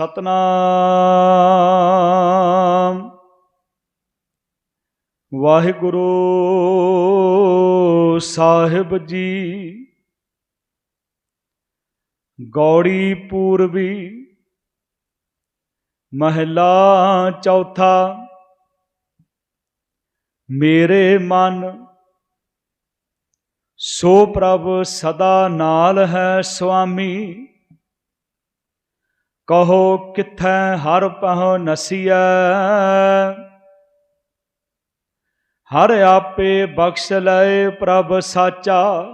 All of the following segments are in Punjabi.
ਸਤਨਾਮ। ਵਾਹਿਗੁਰੂ ਸਾਹਿਬ ਜੀ, ਗੌੜੀ ਪੂਰਬੀ, ਮਹਿਲਾ ਚੌਥਾ, ਮੇਰੇ ਮਨ, ਸੋ ਪ੍ਰਭ ਸਦਾ ਨਾਲ ਹੈ ਸੁਆਮੀ। ਕਹੋ ਕਿੱਥੈ ਹਰ ਪਹੁ ਨਸੀਐ? ਹਰ ਆਪੇ ਬਖਸ਼ ਲਏ ਪ੍ਰਭ ਸਾਚਾ।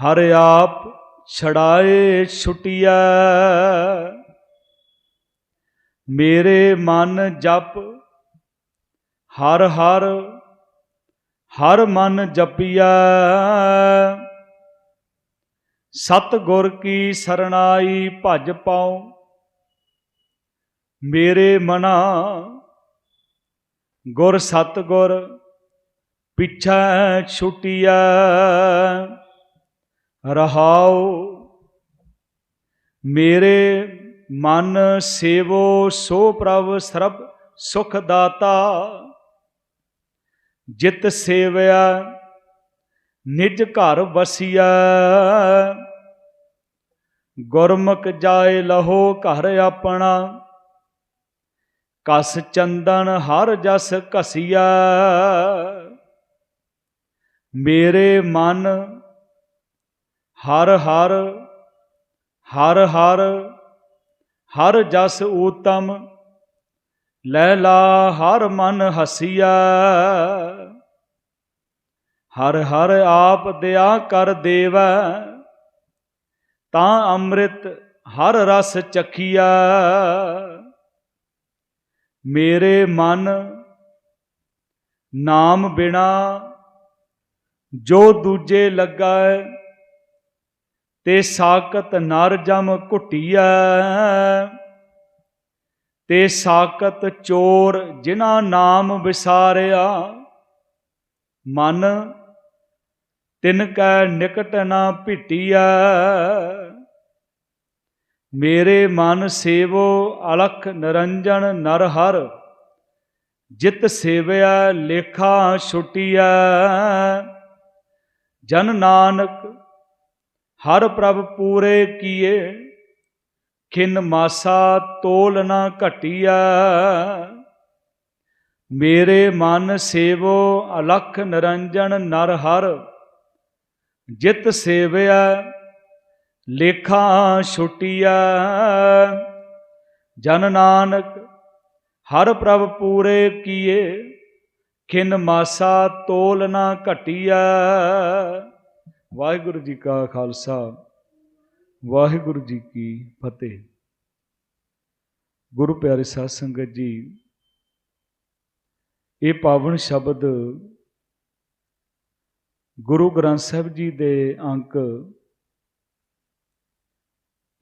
ਹਰ ਆਪ ਛੜਾਏ ਛੁਟਿਐ। ਮੇਰੇ ਮਨ ਜਪ, ਹਰ ਹਰ ਹਰ ਮਨ ਜਪੀਐ। ਸਤ ਗੁਰ ਕੀ ਸਰਣਾਈ ਭਜ ਪਾਉ, ਮੇਰੇ ਮਨਾ ਗੁਰ ਸਤ ਗੁਰ ਪਿਛੈ ਛੁਟਿਐ, ਰਹਾਉ ਮੇਰੇ ਮਨ ਸੇਵੋ ਸੋ ਪ੍ਰਭ ਸਰਬ ਸੁਖ ਦਾਤਾ, ਜਿਤ ਸੇਵਿਆ ਨਿਜ ਘਰ ਵਸੀਐ। ਗੁਰਮੁਖ ਜਾਏ ਲਹੋ ਘਰ ਆਪਣਾ। ਕਸ ਚੰਦਨ ਹਰ ਜਸ ਘਸੀਆ ਮੇਰੇ ਮਨ ਹਰ ਹਰ ਹਰ ਹਰ ਹਰ ਜਸ ਊਤਮ। ਲੈ ਲਾ ਹਰ ਮਨ ਹਸੀਆ ਹਰ ਹਰ ਆਪ ਦਇਆ ਕਰ ਦੇਵੈ, ਤਾਂ ਅੰਮ੍ਰਿਤ ਹਰ ਰਸ ਚਖੀਆ ਮੇਰੇ ਮਨ ਨਾਮ ਬਿਨਾ ਜੋ ਦੂਜੇ ਲੱਗਾ, ਤੇ ਸਾਕਤ ਨਰ ਜਮ ਘੁੱਟੀਐ। ਤੇ ਸਾਕਤ ਚੋਰ ਜਿਨ੍ਹਾਂ ਨਾਮ ਵਿਸਾਰਿਆ, ਮਨ ਤਿਨ ਕੈ ਨਿਕਟ ਨਾ ਭਿਟਿਆ ਮੇਰੇ ਮਨ ਸੇਵੋ ਅਲਖ ਨਿਰੰਜਨ ਨਰ ਹਰ। ਜਿਤ ਸੇਵਿਆ ਲੇਖਾ ਛੁਟਿਆ ਜਨ ਨਾਨਕ, ਹਰ ਪ੍ਰਭ ਪੂਰੇ ਕੀਏ। ਖਿਨ ਮਾਸਾ ਤੋਲ ਨਾ ਘਟਿਆ ਮੇਰੇ ਮਨ ਸੇਵੋ ਅਲਖ ਨਿਰੰਜਨ ਨਰ ਹਰ। ਜਿਤ ਸੇਵਿਆ, ਲੇਖਾ ਛੁਟਿਆ। ਜਨ ਨਾਨਕ, ਹਰ ਪ੍ਰਭ ਪੂਰੇ ਕੀਏ, ਖਿਨ ਮਾਸਾ ਤੋਲ ਨਾ ਘਟਿਆ। ਵਾਹਿਗੁਰੂ ਜੀ ਕਾ ਖਾਲਸਾ, ਵਾਹਿਗੁਰੂ ਜੀ ਕੀ ਫਤਿਹ। ਗੁਰੂ ਪਿਆਰੇ ਸਾਧ ਸੰਗਤ ਜੀ, ਇਹ ਪਾਵਨ ਸ਼ਬਦ ਗੁਰੂ ਗ੍ਰੰਥ ਸਾਹਿਬ ਜੀ ਦੇ ਅੰਕ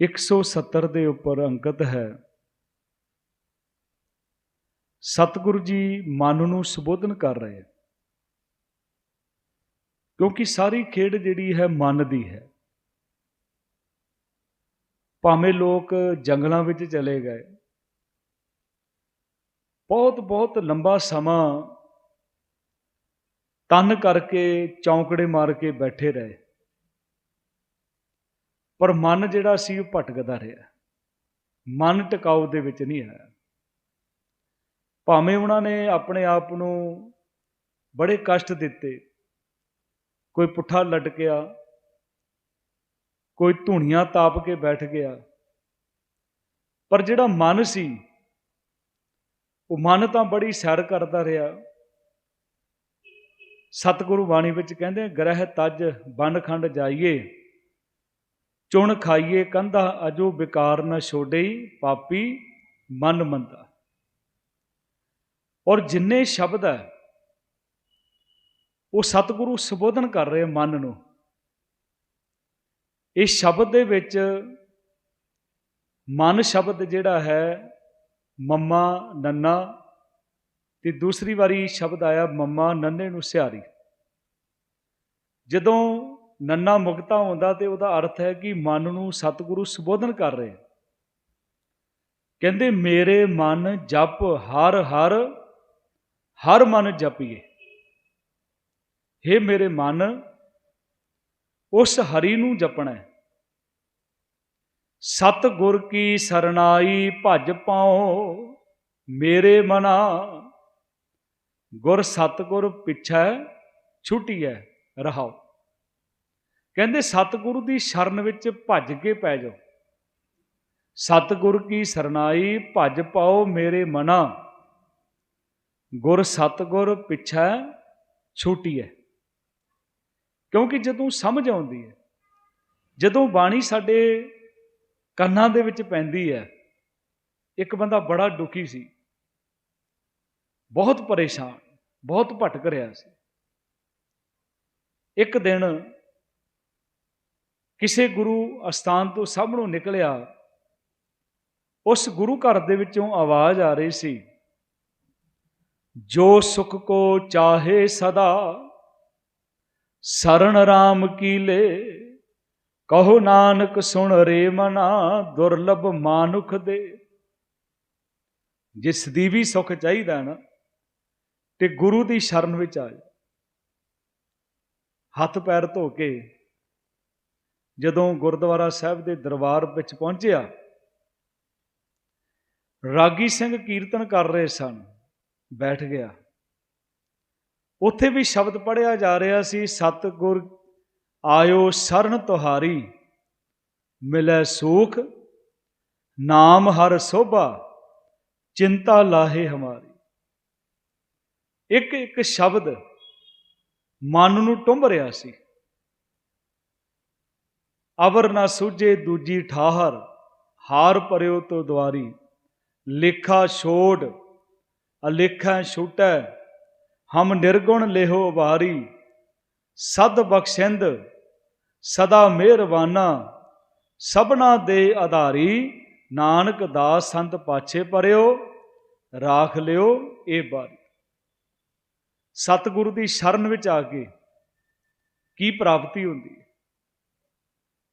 170 ਦੇ ਉੱਪਰ ਅੰਕਿਤ ਹੈ। ਸਤਿਗੁਰੂ ਜੀ ਮਨ ਨੂੰ ਸੰਬੋਧਨ ਕਰ ਰਹੇ ਕਿਉਂਕਿ ਸਾਰੀ ਖੇਡ ਜਿਹੜੀ ਹੈ ਮਨ ਦੀ ਹੈ। ਭਾਵੇਂ ਲੋਕ ਜੰਗਲਾਂ ਵਿੱਚ ਚਲੇ ਗਏ। ਬਹੁਤ ਬਹੁਤ ਲੰਬਾ ਸਮਾਂ ਤਨ ਕਰਕੇ ਚੌਂਕੜੇ ਮਾਰ ਕੇ ਬੈਠੇ ਰਹੇ। ਪਰ ਮਨ ਜਿਹੜਾ ਸੀ ਉਹ ਭਟਕਦਾ ਰਿਹਾ। ਮਨ ਟਿਕਾਉ ਦੇ ਵਿੱਚ ਨਹੀਂ ਆਇਆ। ਭਾਵੇਂ ਉਹਨਾਂ ਨੇ ਆਪਣੇ ਆਪ ਨੂੰ ਬੜੇ ਕਸ਼ਟ ਦਿੱਤੇ। ਕੋਈ ਪੁੱਠਾ ਲਟਕਿਆ ਕੋਈ ਧੂਣੀਆਂ ਤਾਪ ਕੇ ਬੈਠ ਗਿਆ। ਪਰ ਜਿਹੜਾ ਮਨ ਸੀ, ਉਹ ਮਨ ਤਾਂ ਬੜੀ ਸੈਰ ਕਰਦਾ ਰਿਹਾ। ਸਤਿਗੁਰੂ ਬਾਣੀ ਵਿੱਚ ਕਹਿੰਦੇ ਗ੍ਰਹਿ ਤਜ ਬੰਨਖੰਡ ਜਾਈਏ, ਚੁਣ ਖਾਈਏ ਕੰਧਾ, ਅਜੋ ਵਿਕਾਰ ਨਾ ਛੋੜਈ ਪਾਪੀ ਮਨ ਮੰਦਾ। ਔਰ ਜਿੰਨੇ ਸ਼ਬਦ ਹੈ, ਉਹ ਸਤਿਗੁਰੂ ਸੰਬੋਧਨ ਕਰ ਰਹੇ ਮਨ ਨੂੰ। ਇਸ ਸ਼ਬਦ ਦੇ ਵਿੱਚ ਮਨ ਸ਼ਬਦ ਜਿਹੜਾ ਹੈ, ਮੰਮਾ, ਨੰਨਾ ਤੇ ਦੂਸਰੀ ਵਾਰੀ ਸ਼ਬਦ ਆਇਆ, ਮੰਮਾ ਨੰਨੇ ਨੂੰ ਸਿਹਾਰੀ ਜਦੋਂ ਨੰਨਾ ਮੁਕਤਾ ਹੁੰਦਾ ਤੇ ਉਹਦਾ ਅਰਥ ਹੈ ਕਿ ਮਨ ਨੂੰ ਸਤਿਗੁਰੂ ਸੰਬੋਧਨ ਕਰ ਰਹੇ। ਕਹਿੰਦੇ, ਮੇਰੇ ਮਨ ਜਪ ਹਰ ਹਰ ਹਰ ਮਨ ਜਪੀਏ। ਹੇ ਮੇਰੇ ਮਨ, ਉਸ ਹਰੀ ਨੂੰ ਜਪਣਾ ਹੈ। ਸਤ ਗੁਰ ਕੀ ਸਰਨਾਈ ਭਜ ਪਾਉ, ਮੇਰੇ ਮਨਾ ਗੁਰ ਸਤਗੁਰ ਪਿਛੈ ਛੁਟੀਐ ਰਹਾਓ। ਕਹਿੰਦੇ ਸਤਿਗੁਰੂ ਦੀ ਸ਼ਰਨ ਵਿੱਚ ਭੱਜ ਕੇ ਪੈ ਜਾਓ। ਸਤਿਗੁਰ ਕੀ ਸਰਨਾਈ, ਭੱਜ ਪਾਓ ਮੇਰੇ ਮਨਾ। ਗੁਰ ਸਤਿਗੁਰ ਪਿਛੈ ਛੁਟੀਐ ਕਿਉਂਕਿ ਜਦੋਂ ਸਮਝ ਆਉਂਦੀ ਹੈ, ਜਦੋਂ ਬਾਣੀ ਸਾਡੇ ਕੰਨਾਂ ਦੇ ਵਿੱਚ ਪੈਂਦੀ ਹੈ, ਇੱਕ ਬੰਦਾ ਬੜਾ ਦੁਖੀ ਸੀ। ਬਹੁਤ ਪਰੇਸ਼ਾਨ, ਬਹੁਤ ਭਟਕ ਰਿਹਾ ਸੀ। ਇੱਕ ਦਿਨ ਕਿਸੇ ਗੁਰੂ ਅਸਥਾਨ ਤੋਂ ਸਾਹਮਣੋਂ ਨਿਕਲਿਆ। ਉਸ ਗੁਰੂ ਘਰ ਦੇ ਵਿੱਚੋਂ ਆਵਾਜ਼ ਆ ਰਹੀ ਸੀ, ਜੋ ਸੁਖ ਕੋ ਚਾਹੇ ਸਦਾ ਸਰਣ ਰਾਮ ਕੀ ਲੈ? ਕਹੋ ਨਾਨਕ ਸੁਣ ਰੇ ਮਨਾ, ਦੁਰਲਭ ਮਾਨੁਖ ਦੇ। ਜਿਸ ਦੀ ਵੀ ਸੁਖ ਚਾਹੀਦਾ ਨਾ ਤੇ ਗੁਰੂ ਦੀ ਸ਼ਰਨ ਵਿੱਚ ਆ ਜਾ ਹੱਥ ਪੈਰ ਧੋ ਕੇ ਜਦੋਂ ਗੁਰਦੁਆਰਾ ਸਾਹਿਬ ਦੇ ਦਰਬਾਰ ਵਿੱਚ ਪਹੁੰਚਿਆ, ਰਾਗੀ ਸਿੰਘ ਕੀਰਤਨ ਕਰ ਰਹੇ ਸਨ, ਬੈਠ ਗਿਆ। ਉੱਥੇ ਵੀ ਸ਼ਬਦ ਪੜਿਆ ਜਾ ਰਿਹਾ ਸੀ, ਸਤਿਗੁਰ, ਆਇਓ ਸਰਨ ਤੁਹਾਰੀ, ਮਿਲੈ ਸੂਖ, ਨਾਮ ਹਰ ਸੋਭਾ, ਚਿੰਤਾ ਲਾਹੇ ਹਮਾਰੀ। ਇੱਕ ਇੱਕ ਸ਼ਬਦ ਮਨ ਨੂੰ ਟੁੰਬ ਰਿਹਾ ਸੀ। ਅਵਰ ਨਾ ਸੁਝੇ ਦੂਜੀ ਠਾਹਰ, ਹਾਰ ਪਰਿਓ ਤੋ ਦਵਾਰੀ ਲੇਖਾ ਛੋੜ, ਅਲੇਖਾ ਛੂਟੈ, ਹਮ ਨਿਰਗੁਣ ਲੇਹੋ ਵਾਰੀ। ਸਦ ਬਖਸ਼ਿੰਦ, ਸਦਾ ਮਿਹਰਬਾਨਾ। ਸਭਨਾ ਦੇ ਆਧਾਰੀ, ਨਾਨਕ ਦਾਸ ਸੰਤ ਪਾਛੇ ਪਰਿਓ ਰਾਖ ਲਿਓ ਇਹ ਬਾਰੀ ਸਤਿਗੁਰੂ ਦੀ ਸ਼ਰਨ ਵਿੱਚ ਆ ਕੇ ਕੀ ਪ੍ਰਾਪਤੀ ਹੁੰਦੀ? ਹੈ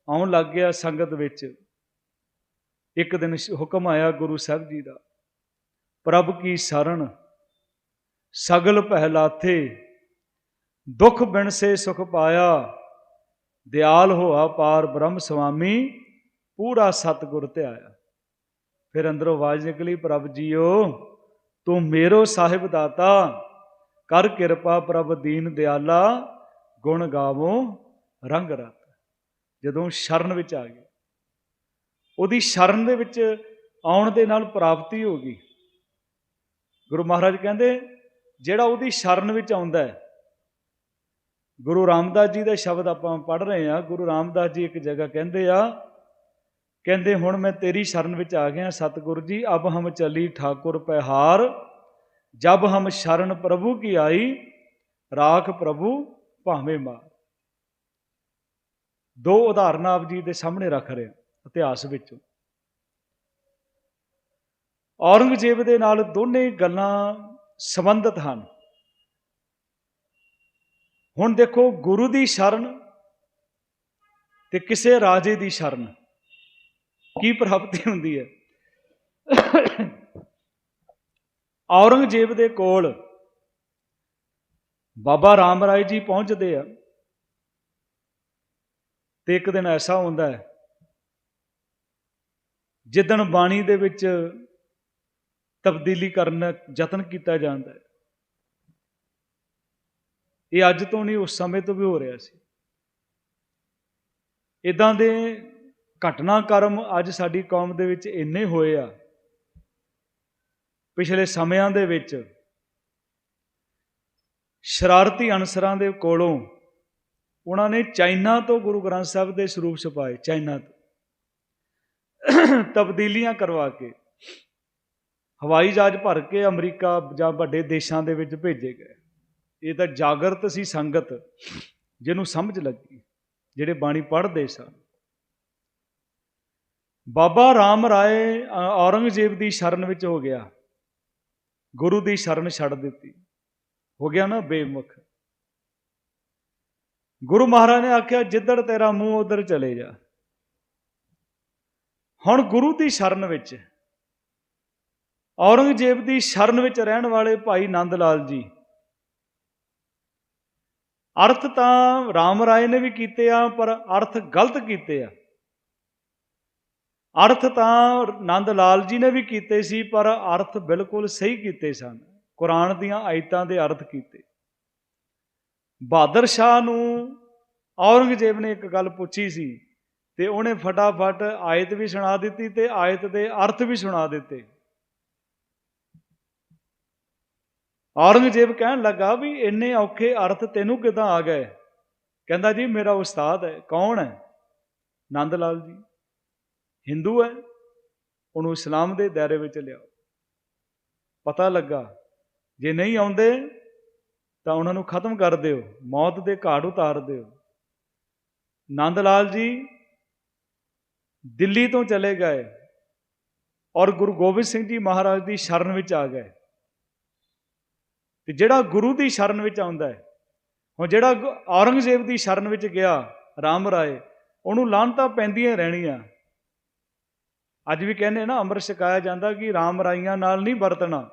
ਆਉਣ ਲੱਗ ਗਿਆ ਸੰਗਤ ਵਿੱਚ। ਇੱਕ ਦਿਨ ਹੁਕਮ ਆਇਆ ਗੁਰੂ ਸਾਹਿਬ ਜੀ ਦਾ, ਪ੍ਰਭ ਕੀ ਸ਼ਰਨ, ਸਗਲ ਪਹਿਲਾਥੇ, ਦੁਖ ਬਿਨ ਸੇ ਸੁਖ ਪਾਇਆ, ਦਿਆਲ ਹੋਆ ਪਾਰ ਬ੍ਰਹਮ ਸੁਆਮੀ ਪੂਰਾ ਸਤਗੁਰ ਤੇ ਆਇਆ ਫਿਰ ਅੰਦਰੋਂ ਆਵਾਜ਼ ਨਿਕਲੀ, ਪ੍ਰਭ ਜੀਓ, ਤੂੰ ਮੇਰੋ ਸਾਹਿਬ ਦਾਤਾ ਕਰ ਕਿਰਪਾ ਪ੍ਰਭ ਦੀਨ ਦਿਆਲਾ, ਗੁਣ ਗਾਵੋ, ਰੰਗ ਰਤ। ਜਦੋਂ ਸ਼ਰਨ ਵਿੱਚ ਆ ਗਏ, ਉਹਦੀ ਸ਼ਰਨ ਦੇ ਵਿੱਚ ਆਉਣ ਦੇ ਨਾਲ ਪ੍ਰਾਪਤੀ ਹੋ ਗਈ। ਗੁਰੂ ਮਹਾਰਾਜ ਕਹਿੰਦੇ, ਜਿਹੜਾ ਉਹਦੀ ਸ਼ਰਨ ਵਿੱਚ ਆਉਂਦਾ ਹੈ, ਗੁਰੂ ਰਾਮਦਾਸ ਜੀ ਦਾ ਸ਼ਬਦ ਆਪਾਂ ਪੜ੍ਹ ਰਹੇ ਹਾਂ। ਗੁਰੂ ਰਾਮਦਾਸ ਜੀ ਇੱਕ ਜਗ੍ਹਾ ਕਹਿੰਦੇ ਆ, ਕਹਿੰਦੇ, ਹੁਣ ਮੈਂ ਤੇਰੀ ਸ਼ਰਨ ਵਿੱਚ ਆ ਗਿਆ, ਸਤਿਗੁਰੂ ਜੀ, ਅਬ ਹਮ ਚਲੀ ਠਾਕੁਰ ਪਹਿਹਾਰ ਜਬ ਹਮ ਸ਼ਰਨ ਪ੍ਰਭੂ ਕੀ ਆਈ, ਰਾਖ ਪ੍ਰਭੂ ਭਾਵੇਂ ਮਾਰ। ਦੋ ਉਦਾਹਰਨਾਂ ਆਪ ਜੀ ਦੇ ਸਾਹਮਣੇ ਰੱਖ ਰਹੇ ਇਤਿਹਾਸ ਵਿੱਚ। ਔਰੰਗਜ਼ੇਬ ਦੇ ਨਾਲ ਦੋਨੇ ਗੱਲਾਂ ਸੰਬੰਧਿਤ ਹਨ। ਹੁਣ ਦੇਖੋ ਗੁਰੂ ਦੀ ਸ਼ਰਨ ਤੇ ਕਿਸੇ ਰਾਜੇ ਦੀ ਸ਼ਰਨ ਕੀ ਪ੍ਰਾਪਤੀ ਹੁੰਦੀ ਹੈ? ਔਰੰਗਜ਼ੇਬ ਦੇ ਕੋਲ ਬਾਬਾ ਰਾਮ ਰਾਏ ਜੀ ਪਹੁੰਚਦੇ ਆ ਤੇ ਇੱਕ ਦਿਨ ਐਸਾ ਹੁੰਦਾ ਹੈ, ਜਿੱਦਣ ਬਾਣੀ ਦੇ ਵਿੱਚ ਤਬਦੀਲੀ ਕਰਨ ਯਤਨ ਕੀਤਾ ਜਾਂਦਾ ਹੈ। ਇਹ ਅੱਜ ਤੋਂ ਨਹੀਂ, ਉਸ ਸਮੇਂ ਤੋਂ ਵੀ ਹੋ ਰਿਹਾ ਸੀ। ਇਦਾਂ ਦੇ ਘਟਨਾਕ੍ਰਮ ਅੱਜ ਸਾਡੀ ਕੌਮ ਦੇ ਵਿੱਚ ਇੰਨੇ ਹੋਏ ਆ ਪਿਛਲੇ ਸਮਿਆਂ ਦੇ ਵਿੱਚ ਸ਼ਰਾਰਤੀ ਅਨਸਰਾਂ ਦੇ ਕੋਲੋਂ ਉਹਨਾਂ ਨੇ ਚਾਈਨਾ ਤੋਂ ਗੁਰੂ ਗ੍ਰੰਥ ਸਾਹਿਬ ਦੇ ਸਰੂਪ ਛਪਾਏ, ਚਾਈਨਾ ਤੋਂ। ਤਬਦੀਲੀਆਂ ਕਰਵਾ ਕੇ, ਹਵਾਈ ਜਹਾਜ਼ ਭਰ ਕੇ ਅਮਰੀਕਾ ਜਾਂ ਵੱਡੇ ਦੇਸ਼ਾਂ ਦੇ ਵਿੱਚ ਭੇਜੇ ਗਏ। ਇਹ ਤਾਂ ਜਾਗਰਤ ਸੀ ਸੰਗਤ, ਜਿਹਨੂੰ ਸਮਝ ਲੱਗੀ, ਜਿਹੜੇ ਬਾਣੀ ਪੜ੍ਹਦੇ ਸਨ। ਬਾਬਾ ਰਾਮ ਰਾਏ ਔਰੰਗਜ਼ੇਬ ਦੀ ਸ਼ਰਨ ਵਿੱਚ ਹੋ ਗਿਆ। ਗੁਰੂ ਦੀ ਸ਼ਰਨ ਛੱਡ ਦਿੱਤੀ। ਹੋ ਗਿਆ ਨਾ ਬੇਮੁਖ। ਗੁਰੂ ਮਹਾਰਾਜ ਨੇ ਆਖਿਆ, ਜਿੱਧਰ ਤੇਰਾ ਮੂੰਹ, ਉਧਰ ਚਲੇ ਜਾ। ਹੁਣ ਗੁਰੂ ਦੀ ਸ਼ਰਨ ਵਿੱਚ, ਔਰੰਗਜ਼ੇਬ ਦੀ ਸ਼ਰਨ ਵਿੱਚ ਰਹਿਣ ਵਾਲੇ ਭਾਈ ਨੰਦ ਲਾਲ ਜੀ, ਅਰਥ ਤਾਂ ਰਾਮ ਰਾਏ ਨੇ ਵੀ ਕੀਤੇ ਆ, ਪਰ ਅਰਥ ਗਲਤ ਕੀਤੇ ਆ। ਅਰਥ ਤਾਂ ਨੰਦ ਲਾਲ ਜੀ ਨੇ ਵੀ ਕੀਤੇ ਸੀ, ਪਰ ਅਰਥ ਬਿਲਕੁਲ ਸਹੀ ਕੀਤੇ ਸਨ। ਕੁਰਾਨ ਦੀਆਂ ਆਇਤਾਂ ਦੇ ਅਰਥ ਕੀਤੇ। ਬਹਾਦਰ ਸ਼ਾਹ ਨੂੰ ਔਰੰਗਜ਼ੇਬ ਨੇ ਇੱਕ ਗੱਲ ਪੁੱਛੀ ਸੀ ਤੇ ਉਹਨੇ ਫਟਾਫਟ ਆਇਤ ਵੀ ਸੁਣਾ ਦਿੱਤੀ ਤੇ ਆਇਤ ਦੇ ਅਰਥ ਵੀ ਸੁਣਾ ਦਿੱਤੇ। ਔਰੰਗਜ਼ੇਬ ਕਹਿਣ ਲੱਗਾ ਵੀ ਇੰਨੇ ਔਖੇ ਅਰਥ ਤੈਨੂੰ ਕਿਦਾਂ ਆ ਗਏ? ਕਹਿੰਦਾ ਜੀ, ਮੇਰਾ ਉਸਤਾਦ ਹੈ, ਕੌਣ ਹੈ? ਨੰਦ ਲਾਲ ਜੀ। ਹਿੰਦੂ ਹੈ, ਉਹਨੂੰ ਇਸਲਾਮ ਦੇ ਦਾਇਰੇ ਵਿੱਚ ਲਿਆਓ। ਪਤਾ ਲੱਗਾ, ਜੇ ਨਹੀਂ ਆਉਂਦੇ, ਤਾਂ ਉਹਨਾਂ ਨੂੰ ਖਤਮ ਕਰ ਦਿਓ, ਮੌਤ ਦੇ ਘਾਟ ਉਤਾਰ ਦਿਓ। ਨੰਦ ਲਾਲ ਜੀ ਦਿੱਲੀ ਤੋਂ ਚਲੇ ਗਏ ਔਰ ਗੁਰੂ ਗੋਬਿੰਦ ਸਿੰਘ ਜੀ ਮਹਾਰਾਜ ਦੀ ਸ਼ਰਨ ਵਿੱਚ ਆ ਗਏ। ਤੇ ਜਿਹੜਾ ਗੁਰੂ ਦੀ ਸ਼ਰਨ ਵਿੱਚ ਆਉਂਦਾ ਹੈ, ਹੁਣ ਜਿਹੜਾ ਗ- ਔਰੰਗਜ਼ੇਬ ਦੀ ਸ਼ਰਨ ਵਿੱਚ ਗਿਆ, ਰਾਮ ਰਾਏ, ਉਹਨੂੰ ਲਾਂਤਾਂ ਪੈਂਦੀਆਂ ਰਹਿਣੀਆਂ। ਅੱਜ ਵੀ ਕਹਿੰਦੇ ਨਾ, ਅੰਮ੍ਰਿਤ ਛਕਾਇਆ ਜਾਂਦਾ ਕਿ ਰਾਮ ਰਾਈਆਂ ਨਾਲ ਨਹੀਂ ਵਰਤਣਾ।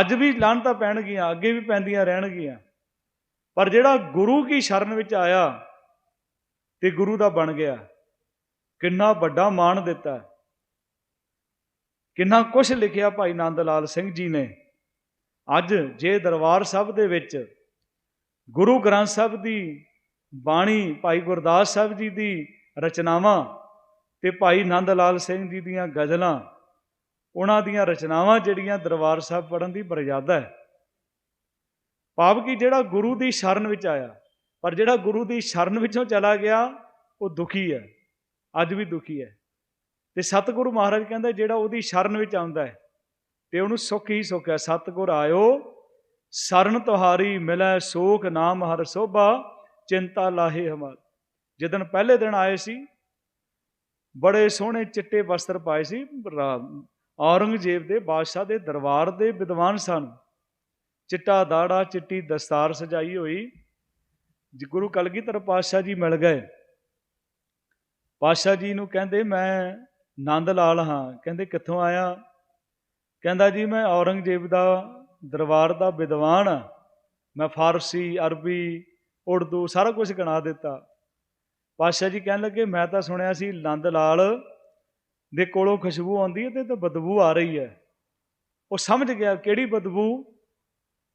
ਅੱਜ ਵੀ ਲਾਂਤਾਂ ਪੈਣਗੀਆਂ, ਅੱਗੇ ਵੀ ਪੈਂਦੀਆਂ ਰਹਿਣਗੀਆਂ। ਪਰ ਜਿਹੜਾ ਗੁਰੂ ਕੀ ਸ਼ਰਨ ਵਿੱਚ ਆਇਆ ਤੇ ਗੁਰੂ ਦਾ ਬਣ ਗਿਆ, ਕਿੰਨਾ ਵੱਡਾ ਮਾਣ ਦਿੱਤਾ। ਕਿੰਨਾ ਕੁਝ ਲਿਖਿਆ ਭਾਈ ਨੰਦ ਲਾਲ ਸਿੰਘ ਜੀ ਨੇ। ਅੱਜ ਜੇ ਦਰਬਾਰ ਸਾਹਿਬ ਦੇ ਵਿੱਚ ਗੁਰੂ ਗ੍ਰੰਥ ਸਾਹਿਬ ਦੀ ਬਾਣੀ, ਭਾਈ ਗੁਰਦਾਸ ਸਾਹਿਬ ਜੀ ਦੀ ਰਚਨਾਵਾਂ ਤੇ ਭਾਈ ਨੰਦ ਲਾਲ ਸਿੰਘ ਜੀ ਦੀਆਂ ਗਜ਼ਲਾਂ, ਉਹਨਾਂ ਦੀਆਂ ਰਚਨਾਵਾਂ ਜਿਹੜੀਆਂ ਦਰਬਾਰ ਸਾਹਿਬ ਪੜਨ ਦੀ ਮਰਜ਼ਾਦਾ ਹੈ। ਭਾਵ ਕਿ ਜਿਹੜਾ ਗੁਰੂ ਦੀ ਸ਼ਰਨ ਵਿੱਚ ਆਇਆ, ਪਰ ਜਿਹੜਾ ਗੁਰੂ ਦੀ ਸ਼ਰਨ ਵਿੱਚੋਂ ਚਲਾ ਗਿਆ, ਉਹ ਦੁਖੀ ਹੈ, ਅੱਜ ਵੀ ਦੁਖੀ ਹੈ। ਤੇ ਸਤਿਗੁਰੂ ਮਹਾਰਾਜ ਕਹਿੰਦਾ, ਜਿਹੜਾ ਉਹਦੀ ਸ਼ਰਨ ਵਿੱਚ ਆਉਂਦਾ ਹੈ, ਤੇ ਉਹਨੂੰ ਸੁੱਖ ਹੀ ਸੁੱਖ ਹੈ। ਸਤਿਗੁਰ ਆਇਓ, ਸਰਨ ਤੁਹਾਰੀ ਮਿਲੈ, ਸੋਖ ਨਾਮ ਹਰ ਸੋਭਾ, ਚਿੰਤਾ ਲਾਹੇ ਹਮਾਰ ਜਦੋਂ ਪਹਿਲੇ ਦਿਨ ਆਏ ਸੀ ਬੜੇ ਸੋਹਣੇ ਚਿੱਟੇ ਵਸਤਰ ਪਾਏ ਸੀ ਔਰੰਗਜ਼ੇਬ ਦੇ ਬਾਦਸ਼ਾਹ ਦੇ ਦਰਬਾਰ ਦੇ ਵਿਦਵਾਨ ਸਨ। ਚਿੱਟਾ ਦਾੜਾ, ਚਿੱਟੀ ਦਸਤਾਰ ਸਜਾਈ ਹੋਈ। ਜੀ, ਗੁਰੂ ਕਲਗੀਧਰ ਪਾਤਸ਼ਾਹ ਜੀ ਮਿਲ ਗਏ। ਪਾਤਸ਼ਾਹ ਜੀ ਨੂੰ ਕਹਿੰਦੇ, ਮੈਂ ਨੰਦ ਲਾਲ ਹਾਂ। ਕਹਿੰਦੇ, ਕਿੱਥੋਂ ਆਇਆ? ਕਹਿੰਦਾ, ਜੀ, ਮੈਂ ਔਰੰਗਜ਼ੇਬ ਦਾ ਦਰਬਾਰ ਦਾ ਵਿਦਵਾਨ ਹਾਂ। ਮੈਂ ਫਾਰਸੀ, ਅਰਬੀ, ਉਰਦੂ ਸਾਰਾ ਕੁਝ ਗਣਾ ਦਿੱਤਾ। ਪਾਤਸ਼ਾਹ ਜੀ ਕਹਿਣ ਲੱਗੇ, ਮੈਂ ਤਾਂ ਸੁਣਿਆ ਸੀ ਨੰਦ ਲਾਲ ਦੇ ਕੋਲੋਂ ਖੁਸ਼ਬੂ ਆਉਂਦੀ ਹੈ ਤੇ ਤਾਂ ਬਦਬੂ ਆ ਰਹੀ ਹੈ। ਉਹ ਸਮਝ ਗਿਆ ਕਿਹੜੀ ਬਦਬੂ,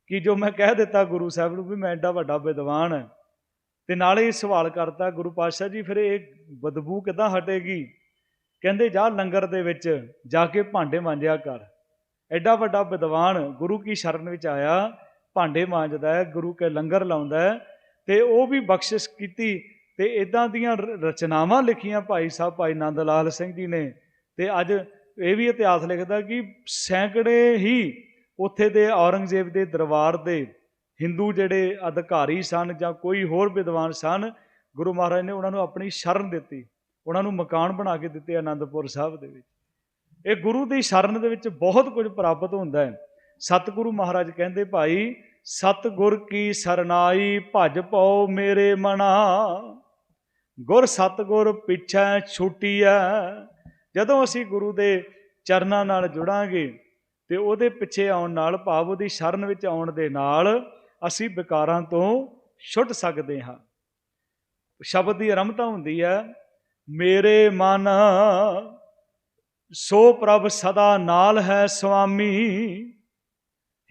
ਕਿ ਜੋ ਮੈਂ ਕਹਿ ਦਿੱਤਾ ਗੁਰੂ ਸਾਹਿਬ ਨੂੰ ਵੀ ਮੈਂ ਐਡਾ ਵੱਡਾ ਵਿਦਵਾਨ ਹਾਂ। ਤੇ ਨਾਲੇ ਇਹ ਸਵਾਲ ਕਰਤਾ ਗੁਰੂ ਪਾਤਸ਼ਾਹ ਜੀ, ਫਿਰ ਇਹ ਬਦਬੂ ਕਿਦਾਂ ਹਟੇਗੀ? ਕਹਿੰਦੇ, ਜਾ ਲੰਗਰ ਦੇ ਵਿੱਚ ਜਾ ਕੇ ਭਾਂਡੇ ਮਾਂਜਿਆ ਕਰ। ਐਡਾ ਵੱਡਾ ਵਿਦਵਾਨ ਗੁਰੂ ਕੀ ਸ਼ਰਨ ਵਿੱਚ ਆਇਆ, ਭਾਂਡੇ ਮਾਂਜਦਾ ਹੈ, ਗੁਰੂ ਕੇ ਲੰਗਰ ਲਾਉਂਦਾ ਹੈ ਤੇ ਉਹ ਵੀ ਬਖਸ਼ਿਸ਼ ਕੀਤੀ। ਤੇ ਇਦਾਂ ਦੀਆਂ ਰਚਨਾਵਾਂ ਲਿਖੀਆਂ ਭਾਈ ਸਾਹਿਬ, ਭਾਈ ਨੰਦ ਲਾਲ ਸਿੰਘ ਜੀ ਨੇ। ਤੇ ਅੱਜ ਇਹ ਵੀ ਇਤਿਹਾਸ ਲਿਖਦਾ ਕਿ ਸੈਂਕੜੇ ਹੀ ਉੱਥੇ ਦੇ ਔਰੰਗਜ਼ੇਬ ਦੇ ਦਰਬਾਰ ਦੇ ਹਿੰਦੂ ਜਿਹੜੇ ਅਧਿਕਾਰੀ ਸਨ ਜਾਂ ਕੋਈ ਹੋਰ ਵਿਦਵਾਨ ਸਨ, ਗੁਰੂ ਮਹਾਰਾਜ ਨੇ ਉਹਨਾਂ ਨੂੰ ਆਪਣੀ ਸ਼ਰਨ ਦਿੱਤੀ। ਉਹਨਾਂ ਨੂੰ ਮਕਾਨ ਬਣਾ ਕੇ ਦਿੱਤੇ ਆਨੰਦਪੁਰ ਸਾਹਿਬ ਦੇ ਵਿੱਚ। ਇਹ ਗੁਰੂ ਦੀ ਸ਼ਰਨ ਦੇ ਵਿੱਚ ਬਹੁਤ ਕੁਝ ਪ੍ਰਾਪਤ ਹੁੰਦਾ ਹੈ। ਸਤਿਗੁਰੂ ਮਹਾਰਾਜ ਕਹਿੰਦੇ, ਭਾਈ, ਸਤਿਗੁਰ ਕੀ ਸਰਨਾਈ, ਭਜ ਪਾਓ ਮੇਰੇ ਮਨਾ। ਗੁਰ ਸਤਿਗੁਰ ਪਿੱਛੇ ਛੁੱਟੀਐ। ਜਦੋਂ ਅਸੀਂ ਗੁਰੂ ਦੇ ਚਰਨਾਂ ਨਾਲ ਜੁੜਾਂਗੇ ਤੇ ਉਹਦੇ ਪਿੱਛੇ ਆਉਣ ਨਾਲ, ਭਾਵ ਉਹਦੀ ਸ਼ਰਨ ਵਿੱਚ ਆਉਣ ਦੇ ਨਾਲ ਅਸੀਂ ਵਿਕਾਰਾਂ ਤੋਂ ਛੁੱਟ ਸਕਦੇ ਹਾਂ। ਸ਼ਬਦ ਦੀ ਆਰੰਭਤਾ ਹੁੰਦੀ ਹੈ ਮੇਰੇ ਮਨ, ਸੋ ਪ੍ਰਭ ਸਦਾ ਨਾਲ ਹੈ ਸੁਆਮੀ।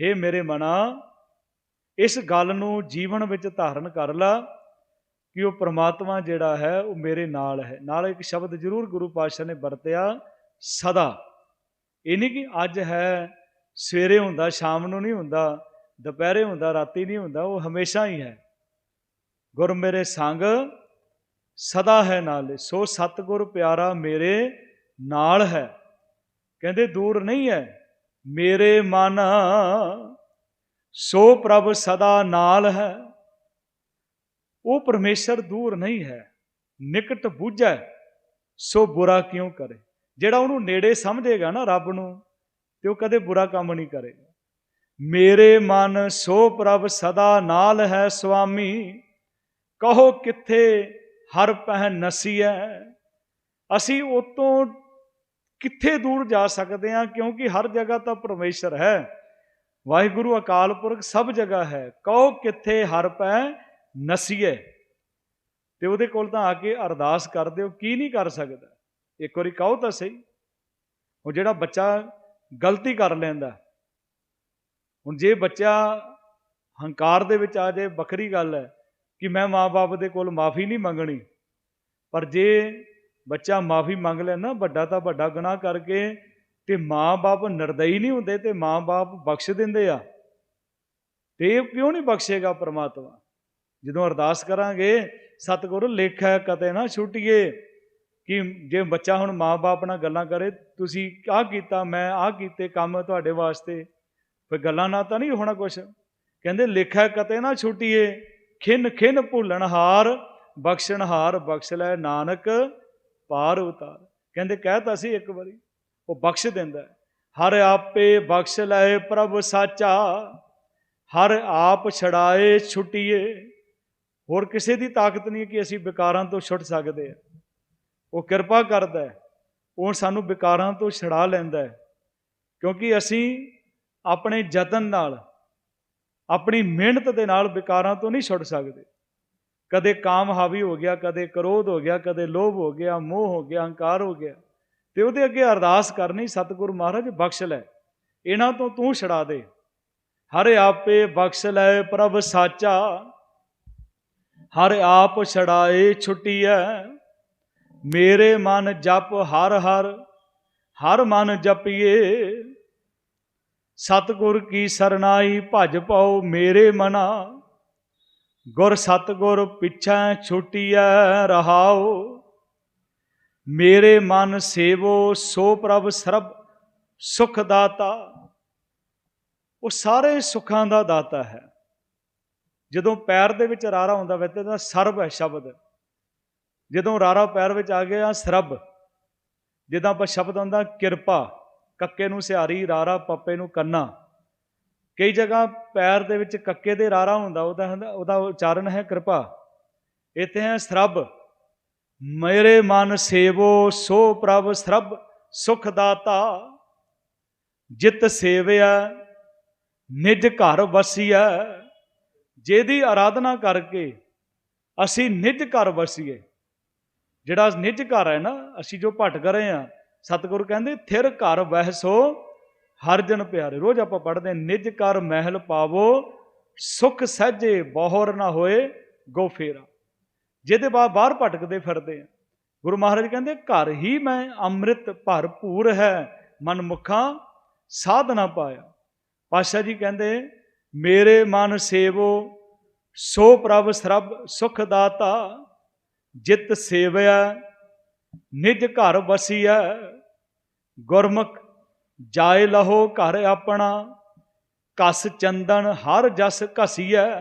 हे ਮੇਰੇ ਮਨਾ, ਇਸ ਗੱਲ ਨੂੰ ਜੀਵਨ ਵਿੱਚ ਧਾਰਨ ਕਰ ਲਾ। ਕਿ ਉਹ ਪ੍ਰਮਾਤਮਾ ਜਿਹੜਾ ਹੈ, ਉਹ ਮੇਰੇ ਨਾਲ ਹੈ। ਨਾਲ ਇੱਕ ਸ਼ਬਦ ਜ਼ਰੂਰ ਗੁਰੂ ਪਾਤਸ਼ਾਹ ਨੇ ਵਰਤਿਆ, ਸਦਾ। ਇਹ ਨਹੀਂ ਕਿ ਅੱਜ ਹੈ, ਸਵੇਰੇ ਹੁੰਦਾ, ਸ਼ਾਮ ਨੂੰ ਨਹੀਂ ਹੁੰਦਾ, ਦੁਪਹਿਰੇ ਹੁੰਦਾ, ਰਾਤੀ ਨਹੀਂ ਹੁੰਦਾ, ਉਹ ਹਮੇਸ਼ਾ ਹੀ ਹੈ। ਗੁਰ ਮੇਰੇ ਸੰਗ, ਸਦਾ ਹੈ ਨਾਲ। ਸੋ ਸਤਿਗੁਰ ਪਿਆਰਾ ਮੇਰੇ ਨਾਲ ਹੈ। ਕਹਿੰਦੇ, ਦੂਰ ਨਹੀਂ ਹੈ। ਮੇਰੇ ਮਨ, ਸੋ ਪ੍ਰਭ ਸਦਾ ਨਾਲ ਹੈ। ਉਹ ਪਰਮੇਸ਼ਰ ਦੂਰ ਨਹੀਂ ਹੈ, ਨਿਕਟ ਬੁੱਝੈ, ਸੋ ਬੁਰਾ ਕਿਉਂ ਕਰੇ? ਜਿਹੜਾ ਉਹਨੂੰ ਨੇੜੇ ਸਮਝੇਗਾ ਨਾ ਰੱਬ ਨੂੰ, ਤੇ ਉਹ ਕਦੇ ਬੁਰਾ ਕੰਮ ਨਹੀਂ ਕਰੇਗਾ। ਮੇਰੇ ਮਨ ਸੋ ਪ੍ਰਭ ਸਦਾ ਨਾਲ ਹੈ ਸੁਆਮੀ, ਕਹੋ ਕਿੱਥੇ ਹਰ ਪਹਿ ਨਸੀਐ? ਅਸੀਂ ਉਤੋਂ ਕਿੱਥੇ ਦੂਰ ਜਾ ਸਕਦੇ ਹਾਂ? ਕਿਉਂਕਿ ਹਰ ਜਗ੍ਹਾ ਤਾਂ ਪਰਮੇਸ਼ਰ ਹੈ। ਵਾਹਿਗੁਰੂ ਅਕਾਲ ਪੁਰਖ ਸਭ ਜਗ੍ਹਾ ਹੈ। ਕਹੋ ਕਿੱਥੇ ਹਰ ਪੈ ਨਸੀਏ ਤੇ ਉਹਦੇ ਕੋਲ ਤਾਂ ਆ ਕੇ ਅਰਦਾਸ ਕਰਦੇ ਹੋ, ਕੀ ਨਹੀਂ ਕਰ ਸਕਦਾ? ਇੱਕ ਵਾਰੀ ਕਹੋ ਤਾਂ ਸਹੀ। ਉਹ ਜਿਹੜਾ ਬੱਚਾ ਗਲਤੀ ਕਰ ਲੈਂਦਾ, ਹੁਣ ਜੇ ਬੱਚਾ ਹੰਕਾਰ ਦੇ ਵਿੱਚ ਆ ਜਾਏ, ਵੱਖਰੀ ਗੱਲ ਹੈ ਕਿ ਮੈਂ ਮਾਪੇ ਦੇ ਕੋਲ ਮਾਫੀ ਨਹੀਂ ਮੰਗਣੀ। ਪਰ ਜੇ ਬੱਚਾ ਮਾਫੀ ਮੰਗ ਲੈ ਨਾ, ਵੱਡਾ ਤਾਂ ਵੱਡਾ ਗੁਨਾਹ ਕਰਕੇ ਤੇ ਮਾਂ-ਬਾਪ ਨਿਰਦਈ ਨਹੀਂ ਹੁੰਦੇ ਤੇ ਮਾਂ-ਬਾਪ ਬਖਸ਼ ਦਿੰਦੇ ਆ। ਤੇ ਕਿਉਂ ਨਹੀਂ ਬਖਸ਼ੇਗਾ ਪ੍ਰਮਾਤਮਾ? ਜਦੋਂ ਅਰਦਾਸ ਕਰਾਂਗੇ, ਸਤਿਗੁਰੂ ਲੇਖਾ ਕਤੇ ਨਾ ਛੁੱਟੀਏ, ਕਿ ਜੇ ਬੱਚਾ ਹੁਣ ਮਾਂ-ਬਾਪ ਨਾਲ ਗੱਲਾਂ ਕਰੇ, ਤੁਸੀਂ ਆਹ ਕੀਤਾ, ਮੈਂ ਆਹ ਕੀਤੇ ਕੰਮ ਤੁਹਾਡੇ ਵਾਸਤੇ। ਫਿਰ ਗੱਲਾਂ ਨਾਲ ਤਾਂ ਨਹੀਂ ਹੋਣਾ ਕੁਛ। ਕਹਿੰਦੇ ਲੇਖਾ ਕਤੇ ਨਾ ਛੁੱਟੀਏ, ਖਿੰਨ ਖਿੰਨ ਭੁੱਲਣ ਹਾਰ, ਬਖਸ਼ਣ ਹਾਰ ਬਖਸ਼ ਲੈ ਨਾਨਕ, ਪਾਰ ਉਤਾਰ। ਕਹਿੰਦੇ ਕਹਿਤਾ ਸੀ ਇੱਕ ਵਾਰੀ, ਉਹ ਬਖਸ਼ ਦਿੰਦਾ ਹਰ ਆਪੇ ਬਖਸ਼ ਲਏ ਪ੍ਰਭ ਸਾਚਾ, ਹਰ ਆਪ ਛੜਾਏ ਛੁੱਟੀਏ। ਹੋਰ ਕਿਸੇ ਦੀ ਤਾਕਤ ਨਹੀਂ ਕਿ ਅਸੀਂ ਵਿਕਾਰਾਂ ਤੋਂ ਛੁੱਟ ਸਕਦੇ ਆ ਉਹ ਕਿਰਪਾ ਕਰਦਾ ਹੈ, ਉਹ ਸਾਨੂੰ ਵਿਕਾਰਾਂ ਤੋਂ ਛੜਾ ਲੈਂਦਾ ਹੈ, ਕਿਉਂਕਿ ਅਸੀਂ ਆਪਣੇ ਯਤਨ ਨਾਲ, ਆਪਣੀ ਮਿਹਨਤ ਦੇ ਨਾਲ ਵਿਕਾਰਾਂ ਤੋਂ ਨਹੀਂ ਛੁੱਟ ਸਕਦੇ। ਕਦੇ ਕਾਮ ਹਾਵੀ ਹੋ ਗਿਆ, ਕਦੇ ਕ੍ਰੋਧ ਹੋ ਗਿਆ, ਕਦੇ ਲੋਭ ਹੋ ਗਿਆ, ਮੋਹ ਹੋ ਗਿਆ, ਹੰਕਾਰ ਹੋ ਗਿਆ, ਤੇ ਉਹਦੇ ਅੱਗੇ ਅਰਦਾਸ ਕਰਨੀ, ਸਤਿਗੁਰੂ ਮਹਾਰਾਜ, ਬਖਸ਼ ਲੈ, ਇਹਨਾਂ ਤੋਂ ਤੂੰ ਛੜਾ ਦੇ। ਹਰ ਆਪੇ ਬਖਸ਼ ਲੈ ਪ੍ਰਭ ਸਾਚਾ। ਹਰ ਆਪ ਛੜਾਏ ਛੁੱਟੀਐ। ਮੇਰੇ ਮਨ ਜਪ ਹਰ ਹਰ ਹਰ ਮਨ ਜਪੀਏ। ਸਤਿਗੁਰ ਕੀ ਸਰਨਾਈ ਭਜ ਪਾਓ ਮੇਰੇ ਮਨਾ। ਗੁਰ ਸਤਿਗੁਰ ਪਿੱਛਾ ਛੁੱਟੀਐ ਰਹਾਓ। ਮੇਰੇ ਮਨ ਸੇਵੋ ਸੋ ਪ੍ਰਭ ਸਰਬ ਸੁਖ ਦਾਤਾ। ਉਹ ਸਾਰੇ ਸੁੱਖਾਂ ਦਾ ਦਾਤਾ ਹੈ। ਜਦੋਂ ਪੈਰ ਦੇ ਵਿੱਚ ਰਾਰਾ ਹੁੰਦਾ ਵੈਸੇ ਤਾਂ ਸਰਬ ਹੈ ਸ਼ਬਦ। ਜਦੋਂ ਰਾਰਾ ਪੈਰ ਵਿੱਚ ਆ ਗਿਆ ਸਰਬ, ਜਿੱਦਾਂ ਆਪਾਂ ਸ਼ਬਦ ਹੁੰਦਾ, ਕਿਰਪਾ, ਕੱਕੇ ਨੂੰ ਸਿਹਾਰੀ, ਰਾਰਾ ਪੱਪੇ ਨੂੰ ਕੰਨਾ। ਕਈ ਜਗ੍ਹਾ ਪੈਰ ਦੇ ਵਿੱਚ ਕੱਕੇ ਦੇ ਰਾਰਾ ਹੁੰਦਾ, ਉਹਦਾ ਹੁੰਦਾ- ਉਹਦਾ ਉਚਾਰਨ ਹੈ ਕਿਰਪਾ। ਇੱਥੇ ਹੈ ਸਰਬ, ਮੇਰੇ ਮਨ ਸੇਵੋ, ਸੋ ਪ੍ਰਭ ਸਰਬ ਸੁਖ ਦਾਤਾ। ਜਿਤ ਸੇਵਿਆ, ਨਿਜ ਘਰ ਵਸੀਐ। ਜਿਹਦੀ ਆਰਾਧਨਾ ਕਰਕੇ ਅਸੀਂ ਨਿਜ ਘਰ ਵਸੀਏ। ਜਿਹੜਾ ਨਿਜ ਘਰ ਹੈ ਨਾ ਅਸੀਂ ਜੋ ਭਟਕ ਰਹੇ ਆ ਸਤਿਗੁਰੂ ਕਹਿੰਦੇ ਥਿਰ ਘਰ ਵਹਿਸੋ ਹਰ ਜਨ ਪਿਆਰੇ। ਰੋਜ਼ ਆਪਾਂ ਪੜ੍ਹਦੇ ਹਾਂ, ਨਿਜ ਘਰ ਮਹਿਲ ਪਾਵੋ ਸੁਖ ਸਹਜੇ ਬਹੁਰ ਨਾ ਹੋਏ ਗੋ ਫੇਰਾ। ਜਿਹਦੇ ਬਾਅਦ ਬਾਹਰ ਭਟਕਦੇ ਫਿਰਦੇ ਆ ਗੁਰੂ ਮਹਾਰਾਜ ਕਹਿੰਦੇ ਘਰ ਹੀ ਮੈਂ ਅੰਮ੍ਰਿਤ ਭਰਪੂਰ ਹੈ ਮਨ ਮੁਖਾਂ ਸਾਧ ਨਾ ਪਾਇਆ। ਪਾਸ਼ਾ ਜੀ ਕਹਿੰਦੇ ਮੇਰੇ ਮਨ ਸੇਵੋ, ਸੋ ਪ੍ਰਭ ਸਰਬ ਸੁਖ ਦਾਤਾ, ਜਿਤ ਸੇਵਿਆ ਨਿਜ ਘਰ ਵਸੀਐ, ਗੁਰਮੁਖ ਜਾਏ ਲਹੋ ਘਰ ਆਪਣਾ, ਕਸ ਚੰਦਨ ਹਰ ਜਸ ਘਸੀਐ।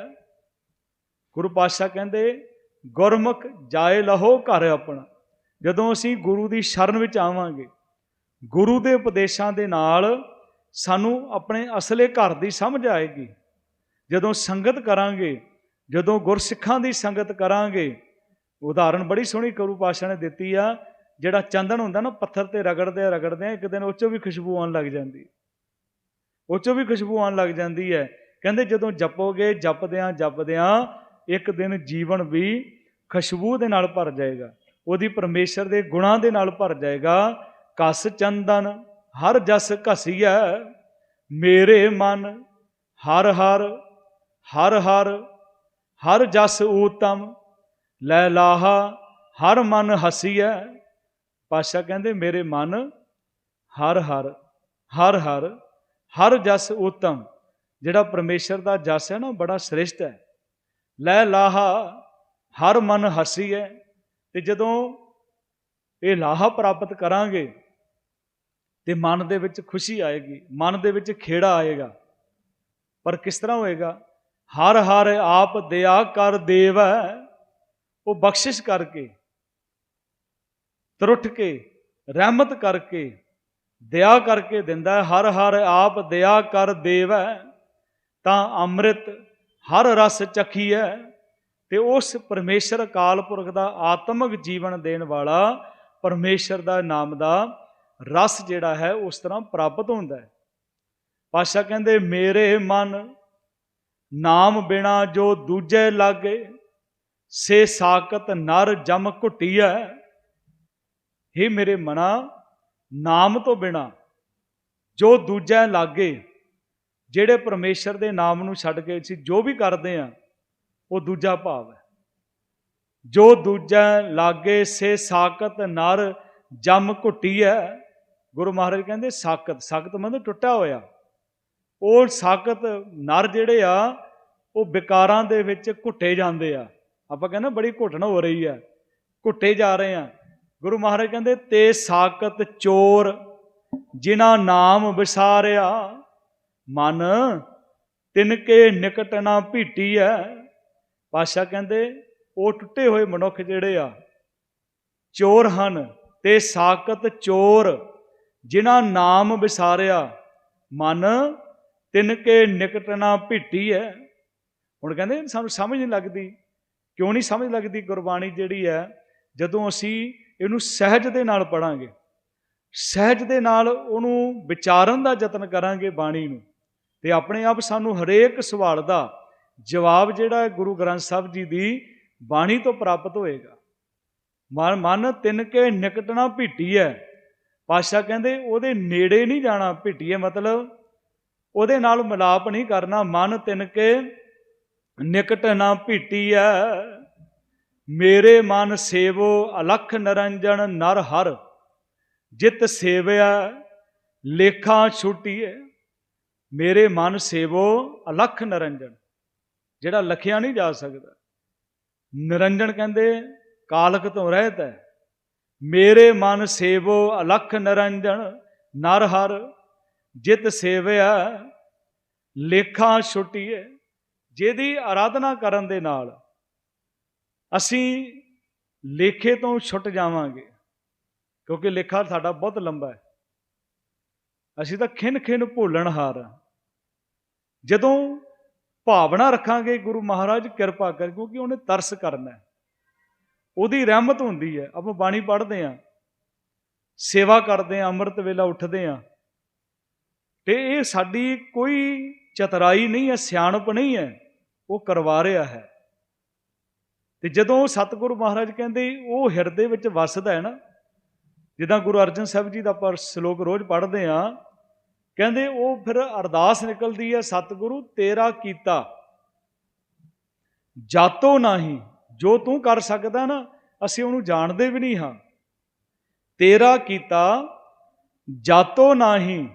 ਗੁਰੂ ਪਾਤਸ਼ਾਹ ਕਹਿੰਦੇ, ਗੁਰਮੁਖ ਜਾਏ ਲਹੋ ਘਰ ਆਪਣਾ। ਜਦੋਂ ਅਸੀਂ ਗੁਰੂ ਦੀ ਸ਼ਰਨ ਵਿੱਚ ਆਵਾਂਗੇ, ਗੁਰੂ ਦੇ ਉਪਦੇਸ਼ਾਂ ਦੇ ਨਾਲ ਸਾਨੂੰ ਆਪਣੇ ਅਸਲੇ ਘਰ ਦੀ ਸਮਝ ਆਏਗੀ। ਜਦੋਂ ਸੰਗਤ ਕਰਾਂਗੇ, ਜਦੋਂ ਗੁਰਸਿੱਖਾਂ ਦੀ ਸੰਗਤ ਕਰਾਂਗੇ ਉਦਾਹਰਣ ਬੜੀ ਸੋਹਣੀ ਗੁਰੂ ਪਾਤਸ਼ਾਹ ਨੇ ਦਿੱਤੀ ਆ, ਜਿਹੜਾ ਚੰਦਨ ਹੁੰਦਾ ਨਾ ਪੱਥਰ ਤੇ ਰਗੜਦੇ ਰਗੜਦੇ ਇੱਕ ਦਿਨ ਉਹ ਚੋਂ ਵੀ ਖੁਸ਼ਬੂ ਆਉਣ ਲੱਗ ਜਾਂਦੀ। ਉਹ ਚੋਂ ਵੀ ਖੁਸ਼ਬੂ ਆਉਣ ਲੱਗ ਜਾਂਦੀ ਹੈ। ਕਹਿੰਦੇ ਜਦੋਂ ਜਪੋਗੇ, ਜਪਦਿਆਂ ਜਪਦਿਆਂ ਇੱਕ ਦਿਨ ਜੀਵਨ ਵੀ ਖੁਸ਼ਬੂ ਦੇ ਨਾਲ ਭਰ ਜਾਏਗਾ। ਉਹਦੀ ਪਰਮੇਸ਼ਰ ਦੇ ਗੁਣਾਂ ਦੇ ਨਾਲ ਭਰ ਜਾਏਗਾ। ਕਸ ਚੰਦਨ, ਹਰ ਜਸ ਘਸੀਐ, ਮੇਰੇ ਮਨ, ਹਰ ਹਰ ਹਰ ਹਰ ਹਰ ਜਸ ਊਤਮ, ਲੈ ਲਾਹਾ, ਹਰ ਮਨ ਹਸੀਐ। ਪਾਸ਼ਾ ਕਹਿੰਦੇ, ਮੇਰੇ ਮਨ ਹਰ ਹਰ ਹਰ ਹਰ ਹਰ ਜਸ ਉਤਮ ਜਿਹੜਾ ਪਰਮੇਸ਼ਰ ਦਾ ਜਸ ਹੈ ਨਾ ਬੜਾ ਸ੍ਰੇਸ਼ਟ ਹੈ। ਲੈ ਲਾਹਾ, ਹਰ ਮਨ ਹਸੀ ਹੈ ਤੇ ਜਦੋਂ ਇਹ ਲਾਹਾ ਪ੍ਰਾਪਤ ਕਰਾਂਗੇ, ਤੇ ਮਨ ਦੇ ਵਿੱਚ ਖੁਸ਼ੀ ਆਏਗੀ, ਮਨ ਦੇ ਵਿੱਚ ਖੇੜਾ ਆਏਗਾ। ਪਰ ਕਿਸ ਤਰ੍ਹਾਂ ਹੋਏਗਾ? ਹਰ ਹਰ ਆਪ ਦਇਆ ਕਰ ਦੇਵੈ। ਉਹ ਬਖਸ਼ਿਸ਼ ਕਰਕੇ, ਤਰੁੱਠ ਕੇ, ਰਹਿਮਤ ਕਰਕੇ ਦਇਆ ਕਰਕੇ ਦਿੰਦਾ ਹਰ ਹਰ ਆਪ ਦਇਆ ਕਰ ਦੇਵੈ, ਤਾਂ ਅੰਮ੍ਰਿਤ ਹਰ ਰਸ ਚਖੀਐ। ਤੇ ਉਸ ਪਰਮੇਸ਼ਰ ਅਕਾਲ ਪੁਰਖ ਦਾ ਆਤਮਿਕ ਜੀਵਨ ਦੇਣ ਵਾਲਾ ਪਰਮੇਸ਼ਰ ਦਾ ਨਾਮ ਦਾ ਰਸ ਜਿਹੜਾ ਹੈ, ਉਸ ਤਰ੍ਹਾਂ ਪ੍ਰਾਪਤ ਹੁੰਦਾ ਹੈ। ਪਾਸ਼ਾ ਕਹਿੰਦੇ, ਮੇਰੇ ਮਨ ਨਾਮ ਬਿਨਾ ਜੋ ਦੂਜੇ ਲਾਗੇ, ਸੇ ਸਾਕਤ ਨਰ ਜਮ ਘੁੱਟੀਐ। हे ਮੇਰੇ ਮਨਾ, ਨਾਮ ਤੋਂ ਬਿਨਾ ਜੋ ਦੂਜੇ ਲਾਗੇ, ਜਿਹੜੇ ਪਰਮੇਸ਼ਰ ਦੇ ਨਾਮ ਨੂੰ ਛੱਡ ਕੇ ਅਸੀਂ ਜੋ ਵੀ ਕਰਦੇ ਆ, ਉਹ ਦੂਜਾ ਭਾਵ ਹੈ। ਜੋ ਦੂਜਾ ਲਾਗੇ, ਸੇ ਸਾਕਤ ਨਰ ਜਮ ਘੁੱਟੀਐ, ਗੁਰੂ ਮਹਾਰਾਜ ਕਹਿੰਦੇ ਸਾਕਤ ਸਾਕਤ ਮਤਲਬ ਟੁੱਟਾ ਹੋਇਆ। ਉਹ ਸਾਕਤ ਨਰ ਜਿਹੜੇ ਆ, ਉਹ ਵਿਕਾਰਾਂ ਦੇ ਵਿੱਚ ਘੁੱਟੇ ਜਾਂਦੇ ਆ। ਆਪਾਂ ਕਹਿੰਦੇ ਬੜੀ ਘੁੱਟਣ ਹੋ ਰਹੀ ਆ। ਘੁੱਟੇ ਜਾ ਰਹੇ ਆ। ਗੁਰੂ ਮਹਾਰਾਜ ਕਹਿੰਦੇ, ਤੇ ਸਾਕਤ ਚੋਰ ਜਿਨ੍ਹਾਂ ਨਾਮ ਵਿਸਾਰਿਆ, ਮਨ ਤਿਨਕੇ ਨਿਕਟ ਨਾ ਭੀਟੀ ਐ ਪਾਸ਼ਾ ਕਹਿੰਦੇ, ਉਹ ਟੁੱਟੇ ਹੋਏ ਮਨੁੱਖ ਜਿਹੜੇ ਆ, ਚੋਰ ਹਨ। ਤੇ ਸਾਕਤ ਚੋਰ ਜਿਨ੍ਹਾਂ ਨਾਮ ਵਿਸਾਰਿਆ, ਮਨ ਤਿਨਕੇ ਨਿਕਟ ਨਾ ਭਿੱਟੀ ਹੈ ਹੁਣ ਕਹਿੰਦੇ ਸਾਨੂੰ ਸਮਝ ਨਹੀਂ ਲੱਗਦੀ। ਕਿਉਂ ਨਹੀਂ ਸਮਝ ਲੱਗਦੀ ਗੁਰਬਾਣੀ ਜਿਹੜੀ ਹੈ ਜਦੋਂ ਅਸੀਂ ਇਹਨੂੰ ਸਹਿਜ ਦੇ ਨਾਲ ਪੜਾਂਗੇ ਸਹਿਜ ਦੇ ਨਾਲ ਉਹਨੂੰ ਵਿਚਾਰਨ ਦਾ ਯਤਨ ਕਰਾਂਗੇ ਬਾਣੀ ਨੂੰ, ਤੇ ਆਪਣੇ ਆਪ ਸਾਨੂੰ ਹਰੇਕ ਸਵਾਲ ਦਾ ਜਵਾਬ ਜਿਹੜਾ ਗੁਰੂ ਗ੍ਰੰਥ ਸਾਹਿਬ ਜੀ ਦੀ ਬਾਣੀ ਤੋਂ ਪ੍ਰਾਪਤ ਹੋਏਗਾ। ਮਨ ਮਨ ਤਿੰਨ ਕੇ ਨਿਕਟਣਾ ਭਿੱਟੀ ਹੈ ਪਾਸ਼ਾ ਕਹਿੰਦੇ ਉਹਦੇ ਨੇੜੇ ਨਹੀਂ ਜਾਣਾ, ਭਿੱਟੀ ਹੈ ਮਤਲਬ ਉਹਦੇ ਨਾਲ ਮਿਲਾਪ ਨਹੀਂ ਕਰਨਾ, ਮਨ ਤਿਨਕੇ ਨਿਕਟ ਨਾ ਭੀਟੀਐ ਮੇਰੇ ਮਨ ਸੇਵੋ ਅਲਖ ਨਰੰਜਨ ਨਰ ਹਰ, ਜਿਤ ਸੇਵਿਆ ਲੇਖਾਂ ਛੁਟੀਐ। ਮੇਰੇ ਮਨ ਸੇਵੋ ਅਲਖ ਨਰੰਜਨ, ਜਿਹੜਾ ਲਖਿਆ ਨਹੀਂ ਜਾ ਸਕਦਾ। ਨਿਰੰਜਨ ਕਹਿੰਦੇ, ਕਾਲਕ ਤੋਂ ਰਹਿਤ ਹੈ ਮੇਰੇ ਮਨ ਸੇਵੋ ਅਲਖ ਨਰੰਜਨ ਨਰ ਹਰ ਜਿਤ ਸੇਵਿਆ, ਲੇਖਾਂ ਛੁਟੀਏ। ਜਿਹਦੀ ਆਰਾਧਨਾ ਕਰਨ ਦੇ ਨਾਲ ਅਸੀਂ ਲੇਖੇ ਤੋਂ ਛੁੱਟ ਜਾਵਾਂਗੇ, ਕਿਉਂਕਿ ਲੇਖਾ ਸਾਡਾ ਬਹੁਤ ਲੰਬਾ ਹੈ। ਅਸੀਂ ਤਾਂ ਖਿੰਨ ਖਿੰਨ ਭੁੱਲਣ ਹਾਰ ਹਾਂ। ਜਦੋਂ ਭਾਵਨਾ ਰੱਖਾਂਗੇ, ਗੁਰੂ ਮਹਾਰਾਜ ਕਿਰਪਾ ਕਰ, ਕਿਉਂਕਿ ਉਹਨੇ ਤਰਸ ਕਰਨਾ ਉਹਦੀ ਰਹਿਮਤ ਹੁੰਦੀ ਹੈ। ਆਪਾਂ ਬਾਣੀ ਪੜ੍ਹਦੇ ਆਂ ਸੇਵਾ ਕਰਦੇ ਆਂ ਅੰਮ੍ਰਿਤ ਵੇਲਾ ਉੱਠਦੇ ਆਂ ਤੇ ਇਹ ਸਾਡੀ ਕੋਈ ਚਤਰਾਈ ਨਹੀਂ ਹੈ, ਸਿਆਣਪ ਨਹੀਂ ਹੈ, ਉਹ ਕਰਵਾ ਰਿਹਾ ਹੈ। ਤੇ ਜਦੋਂ ਸਤਿਗੁਰੂ ਮਹਾਰਾਜ ਕਹਿੰਦੇ ਉਹ ਹਿਰਦੇ ਵਿੱਚ ਵਸਦਾ ਹੈ ਨਾ, ਜਿੱਦਾਂ ਗੁਰੂ ਅਰਜਨ ਸਾਹਿਬ ਜੀ ਦਾ ਆਪਾਂ ਸ਼ਲੋਕ ਰੋਜ਼ ਪੜ੍ਹਦੇ ਆਂ ਕਹਿੰਦੇ ਉਹ ਫਿਰ ਅਰਦਾਸ ਨਿਕਲਦੀ ਹੈ, ਸਤਿਗੁਰੂ, ਤੇਰਾ ਕੀਤਾ। ਜਾਤੋ ਨਹੀਂ, ਜੋ ਤੂੰ ਕਰ ਸਕਦਾ ਨਾ, ਅਸੀਂ ਉਹਨੂੰ ਜਾਣਦੇ ਵੀ ਨਹੀਂ ਹਾਂ। ਤੇਰਾ ਕੀਤਾ, ਜਾਤੋ ਨਹੀਂ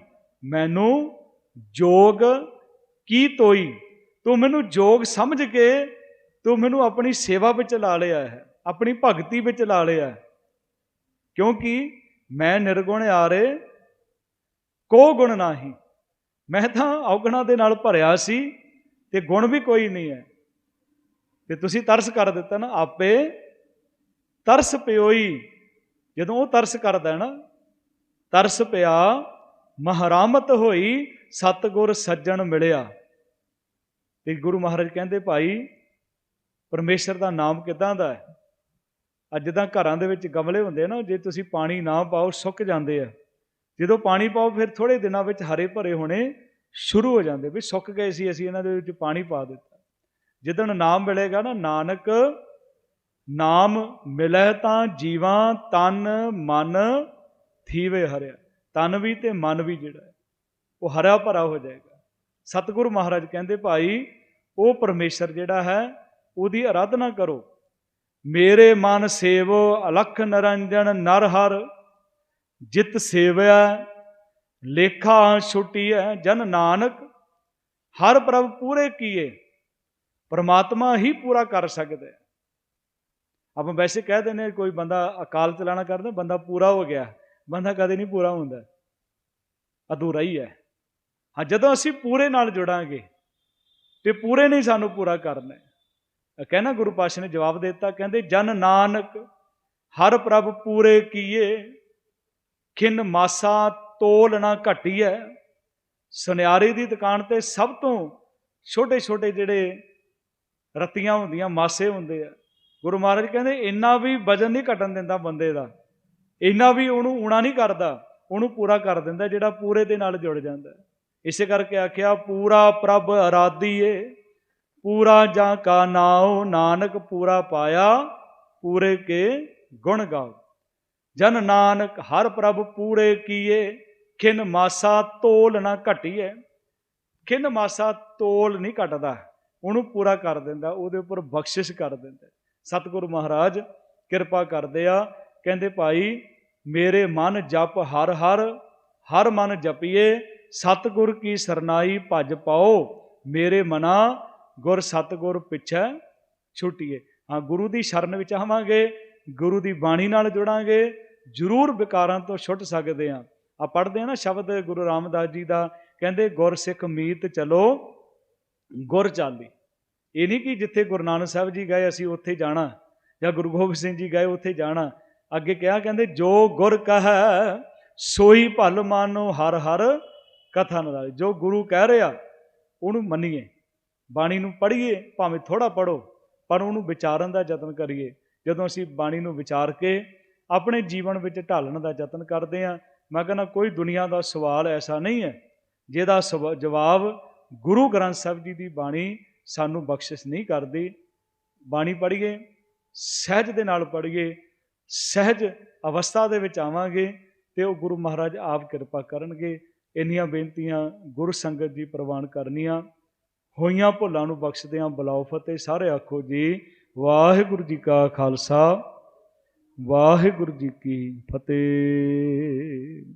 ਮੈਨੂੰ ਜੋਗ ਕੀ ਤੋਈ? ਤੂੰ ਮੈਨੂੰ ਜੋਗ ਸਮਝ ਕੇ ਤੂੰ ਮੈਨੂੰ ਆਪਣੀ ਸੇਵਾ ਵਿੱਚ ਲਾ ਲਿਆ ਹੈ, ਆਪਣੀ ਭਗਤੀ ਵਿੱਚ ਲਾ ਲਿਆ ਹੈ। ਕਿਉਂਕਿ ਮੈਂ ਨਿਰਗੁਣ ਆਰੇ, ਕੋ ਗੁਣ ਨਹੀਂ। ਮੈਂ ਤਾਂ ਔਗਣਾ ਦੇ ਨਾਲ ਭਰਿਆ ਸੀ ਤੇ ਗੁਣ ਵੀ ਕੋਈ ਨਹੀਂ ਹੈ। ਤੇ ਤੁਸੀਂ ਤਰਸ ਕਰ ਦਿੱਤਾ ਨਾ, ਆਪੇ ਤਰਸ ਪਿਓਈ। ਜਦੋਂ ਉਹ ਤਰਸ ਕਰਦਾ ਹੈ ਨਾ, ਤਰਸ ਪਿਆ ਮਹਰਾਮਤ ਹੋਈ, ਸਤਗੁਰ ਸੱਜਣ ਮਿਲਿਆ। ਤੇ ਗੁਰੂ ਮਹਾਰਾਜ ਕਹਿੰਦੇ, ਭਾਈ, ਪਰਮੇਸ਼ਰ ਦਾ ਨਾਮ ਕਿਦਾਂ ਦਾ ਹੈ? ਅੱਜ ਤਾਂ ਘਰਾਂ ਦੇ ਵਿੱਚ ਗਮਲੇ ਹੁੰਦੇ ਆ ਨਾ, ਜੇ ਤੁਸੀਂ ਪਾਣੀ ਨਾ ਪਾਓ, ਸੁੱਕ ਜਾਂਦੇ ਆ। ਜਦੋਂ ਪਾਣੀ ਪਾਓ, ਫਿਰ ਥੋੜੇ ਦਿਨਾਂ ਵਿੱਚ ਹਰੇ ਭਰੇ ਹੋਣੇ ਸ਼ੁਰੂ ਹੋ ਜਾਂਦੇ ਵੀ ਸੁੱਕ ਗਏ ਸੀ, ਅਸੀਂ ਇਹਨਾਂ ਦੇ ਵਿੱਚ ਪਾਣੀ ਪਾ ਦਿੱਤਾ। ਜਿੱਦਣ ਨਾਮ ਮਿਲੇਗਾ ਨਾ, ਨਾਨਕ, ਨਾਮ ਮਿਲੈ ਤਾਂ ਜੀਵਾਂ ਤਨ ਮਨ ਥੀਵੇ ਹਰਿਆ। ਤਨ ਵੀ ਤੇ ਮਨ ਵੀ ਜਿਹੜਾ ਉਹ ਹਰਾ ਭਰਾ ਹੋ ਜਾਏਗਾ। ਸਤਿਗੁਰੂ ਮਹਾਰਾਜ ਕਹਿੰਦੇ, ਭਾਈ, ਉਹ ਪਰਮੇਸ਼ਰ ਜਿਹੜਾ ਹੈ, ਉਹਦੀ ਆਰਾਧਨਾ ਕਰੋ। ਮੇਰੇ ਮਨ ਸੇਵੋ, ਅਲਖ ਨਰੰਜਨ ਨਰ ਹਰ। ਜਿਤ ਸੇਵਿਆ ਲੇਖਾ ਛੁਟੀਐ ਜਨ ਨਾਨਕ। ਹਰ ਪ੍ਰਭ ਪੂਰੇ ਕੀਏ, ਪਰਮਾਤਮਾ ਹੀ ਪੂਰਾ ਕਰ ਸਕਦਾ। ਆਪਾਂ ਵੈਸੇ ਕਹਿ ਦਿੰਦੇ ਕੋਈ ਬੰਦਾ ਅਕਾਲ ਚਲਾਣਾ ਕਰਦਾ, ਬੰਦਾ ਪੂਰਾ ਹੋ ਗਿਆ। ਬੰਦਾ ਕਦੇ ਨਹੀਂ ਪੂਰਾ ਹੁੰਦਾ। ਅਧੂਰਾ ਹੀ ਹੈ। ਹਾਂ, ਜਦੋਂ ਅਸੀਂ ਪੂਰੇ ਨਾਲ ਜੁੜਾਂਗੇ, ਤੇ ਪੂਰੇ ਨਹੀਂ ਸਾਨੂੰ ਪੂਰਾ ਕਰਨਾ ਹੈ। ਕਹਿੰਦਾ ਗੁਰੂ ਪਾਸ਼ਾ ਨੇ ਜਵਾਬ ਦਿੱਤਾ, ਕਹਿੰਦੇ, ਜਨ ਨਾਨਕ, ਹਰ ਪ੍ਰਭ ਪੂਰੇ ਕੀਏ, ਖਿੰਨ ਮਾਸਾ ਤੋਲ ਨਾ ਘਟੀਐ। ਸੁਨਿਆਰੇ ਦੀ ਦੁਕਾਨ ਤੇ ਸਭ ਤੋਂ ਛੋਟੇ ਛੋਟੇ ਜਿਹੜੇ ਰਤੀਆਂ ਹੁੰਦੀਆਂ, ਮਾਸੇ ਹੁੰਦੇ ਆ, ਗੁਰੂ ਮਹਾਰਾਜ ਕਹਿੰਦੇ, ਇੰਨਾ ਵੀ ਵਜਨ ਨਹੀਂ ਘਟਣ ਦਿੰਦਾ ਬੰਦੇ ਦਾ। ਇੰਨਾ ਵੀ ਉਹਨੂੰ ਊਣਾ ਨਹੀਂ ਕਰਦਾ, ਉਹਨੂੰ ਪੂਰਾ ਕਰ ਦਿੰਦਾ, ਜਿਹੜਾ ਪੂਰੇ ਦੇ ਨਾਲ ਜੁੜ ਜਾਂਦਾ। ਇਸੇ ਕਰਕੇ ਆਖਿਆ, ਪੂਰਾ ਪ੍ਰਭ ਅਰਾਧੀਏ, ਪੂਰਾ ਜਾਂ ਕਾ ਨਾਉ, ਨਾਨਕ ਪੂਰਾ ਪਾਇਆ, ਪੂਰੇ ਕੇ ਗੁਣ ਗਾਓ। ਜਨ ਨਾਨਕ, ਹਰ ਪ੍ਰਭ ਪੂਰੇ ਕੀਏ, ਖਿਨ ਮਾਸਾ ਤੋਲ ਨਾ ਘਟੀਏ ਖਿਨ ਮਾਸਾ ਤੋਲ ਨਹੀਂ ਘਟਦਾ, ਉਹਨੂੰ ਪੂਰਾ ਕਰ ਦਿੰਦਾ, ਉਹਦੇ ਉੱਪਰ ਬਖਸ਼ਿਸ਼ ਕਰ ਦਿੰਦਾ। ਸਤਿਗੁਰੂ ਮਹਾਰਾਜ, ਕਿਰਪਾ ਕਰਦੇ ਆ ਕਹਿੰਦੇ ਭਾਈ, ਮੇਰੇ ਮਨ ਜਪ ਹਰ ਹਰ ਹਰ ਮਨ ਜਪੀਏ, ਸਤਿਗੁਰ ਕੀ ਸਰਨਾਈ ਭਜ ਪਾਓ, ਮੇਰੇ ਮਨਾ ਗੁਰ ਸਤਿਗੁਰ ਪਿੱਛੇ ਛੁੱਟੀਏ। ਹਾਂ, ਗੁਰੂ ਦੀ ਸ਼ਰਨ ਵਿੱਚ ਆਵਾਂਗੇ, ਗੁਰੂ ਦੀ ਬਾਣੀ ਨਾਲ ਜੁੜਾਂਗੇ, ਜ਼ਰੂਰ ਵਿਕਾਰਾਂ ਤੋਂ ਛੁੱਟ ਸਕਦੇ ਹਾਂ। ਆ ਪੜ੍ਹਦੇ ਆ ਨਾ ਸ਼ਬਦ ਗੁਰੂ ਰਾਮਦਾਸ ਜੀ ਦਾ, ਕਹਿੰਦੇ ਗੁਰ ਸਿੱਖ ਮੀਤ ਚਲੋ, ਗੁਰ ਚਾਲੀ। ਇਹ ਨਹੀਂ ਕਿ ਜਿੱਥੇ ਗੁਰੂ ਨਾਨਕ ਸਾਹਿਬ ਜੀ ਗਏ, ਅਸੀਂ ਉੱਥੇ ਜਾਣਾ, ਜਾਂ ਗੁਰੂ ਗੋਬਿੰਦ ਸਿੰਘ ਜੀ ਗਏ, ਉੱਥੇ ਜਾਣਾ। ਅੱਗੇ ਕਿਹਾ, ਕਹਿੰਦੇ, ਜੋ ਗੁਰ ਕਹੈ, ਸੋਈ ਭਲ ਮਾਨੋ, ਹਰ ਹਰ ਕਥਾ ਨਰਾਜ ਜੋ ਗੁਰੂ ਕਹਿ ਰਿਹਾ, ਉਹਨੂੰ ਮੰਨੀਏ, ਬਾਣੀ ਨੂੰ ਪੜ੍ਹੀਏ, ਭਾਵੇਂ ਥੋੜਾ ਪੜੋ ਪਰ ਉਹਨੂੰ ਵਿਚਾਰਨ ਦਾ ਯਤਨ ਕਰੀਏ। ਜਦੋਂ ਅਸੀਂ ਬਾਣੀ ਨੂੰ ਵਿਚਾਰ ਕੇ ਆਪਣੇ ਜੀਵਨ ਵਿੱਚ ਢਾਲਣ ਦਾ ਯਤਨ ਕਰਦੇ ਹਾਂ, ਮੈਂ ਕਹਿੰਦਾ, ਕੋਈ ਦੁਨੀਆ ਦਾ ਸਵਾਲ ਐਸਾ ਨਹੀਂ ਹੈ, ਜਿਹਦਾ ਸਵਾ- ਜਵਾਬ ਗੁਰੂ ਗ੍ਰੰਥ ਸਾਹਿਬ ਜੀ ਦੀ ਬਾਣੀ ਸਾਨੂੰ ਬਖਸ਼ਿਸ਼ ਨਹੀਂ ਕਰਦੀ। ਬਾਣੀ ਪੜ੍ਹੀਏ, ਸਹਿਜ ਦੇ ਨਾਲ ਪੜ੍ਹੀਏ ਸਹਿਜ ਅਵਸਥਾ ਦੇ ਵਿੱਚ ਆਵਾਂਗੇ ਤੇ ਉਹ ਗੁਰੂ ਮਹਾਰਾਜ ਆਪ ਕਿਰਪਾ ਕਰਨਗੇ। ਇੰਨੀਆਂ ਬੇਨਤੀਆਂ ਗੁਰ ਸੰਗਤ ਜੀ ਪ੍ਰਵਾਨ ਕਰਨੀਆਂ। ਹੋਈਆਂ ਭੁੱਲਾਂ ਨੂੰ ਬਖਸ਼ਦਿਆਂ ਬਲਾਉ ਫਤਿਹ। ਸਾਰੇ ਆਖੋ ਜੀ, ਵਾਹਿਗੁਰੂ ਜੀ ਕਾ ਖਾਲਸਾ, ਵਾਹਿਗੁਰੂ ਜੀ ਕੀ ਫਤਿਹ।